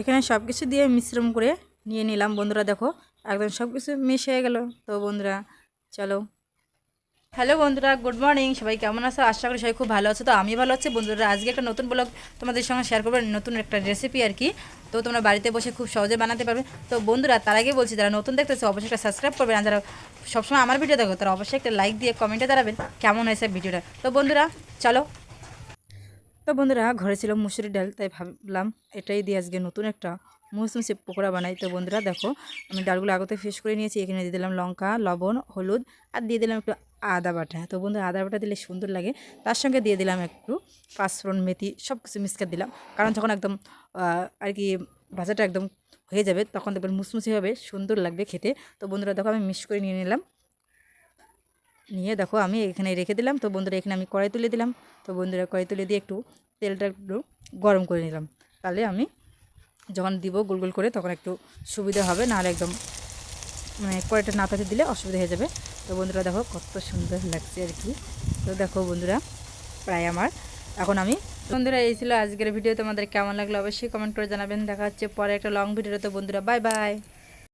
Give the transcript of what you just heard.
এখানে সব কিছু দিয়ে মিশ্রণ করে নিয়ে নিলাম। বন্ধুরা দেখো, একদম সব কিছু মিশ গেল। তো বন্ধুরা, চলো। হ্যালো বন্ধুরা, গুড মর্নিং। সবাই কেমন আছো? আশা করি সবাই খুব ভালো আছো। তো আমি ভালো আছি। বন্ধুরা, আজকে একটা নতুন ব্লগ তোমাদের সঙ্গে শেয়ার করব, নতুন একটা রেসিপি আর কি। তো তোমরা বাড়িতে বসে খুব সহজে বানাতে পারবে। তো বন্ধুরা, তার আগে বলছি, যারা নতুন দেখতেছে, অবশ্যই একটা সাবস্ক্রাইব করবেন আর যারা সবসময় আমার ভিডিও দেখো, তারা অবশ্যই একটা লাইক দিয়ে কমেন্টে দাঁড়াবেন কেমন হয়েছে ভিডিওটা তো বন্ধুরা, চলো। তো বন্ধুরা, ঘরে ছিল মুসুরি ডাল, তাই ভাবলাম এটাই দিয়ে আজকে নতুন একটা মুসমুসি পকোড়া বানাই। তো বন্ধুরা, দেখো, আমি ডালগুলো আগতে ফ্রেশ করে নিয়েছি। এখানে দিয়ে দিলাম লঙ্কা, লবণ, হলুদ আর দিয়ে দিলাম একটু আদা বাটা। তো বন্ধুরা, আদা বাটা দিলে সুন্দর লাগে। তার সঙ্গে দিয়ে দিলাম একটু পাঁচফোড়ন মেথি সব কিছু মিক্সকার দিলাম। কারণ যখন একদম আর কি ভাজাটা একদম হয়ে যাবে, তখন দেখবেন মুসমুসি হবে, সুন্দর লাগবে খেতে। তো বন্ধুরা, দেখো আমি মিক্স করে নিয়ে নিলাম। নিয়ে দেখো আমি এখানে রেখে দিলাম। তো বন্ধুরা, এখানে আমি কড়াই তুলে দিলাম। তো বন্ধুরা, কড়াই তুলে দিয়ে একটু তেলটা একটু গরম করে নিলাম। তাহলে আমি যখন দিব গোল গোল করে, তখন একটু সুবিধা হবে। নাহলে একদম মানে কড়াইটা না পাতে দিলে অসুবিধা হয়ে যাবে। তো বন্ধুরা, দেখো কত সুন্দর লাগছে আর কি। তো দেখো বন্ধুরা, প্রায় আমার। এখন আমি, বন্ধুরা, এই ছিল আজকের ভিডিও। তোমাদের কেমন লাগল অবশ্যই কমেন্ট করে জানাবেন। দেখা হচ্ছে পরে একটা লং ভিডিওতে। বন্ধুরা, বাই বাই।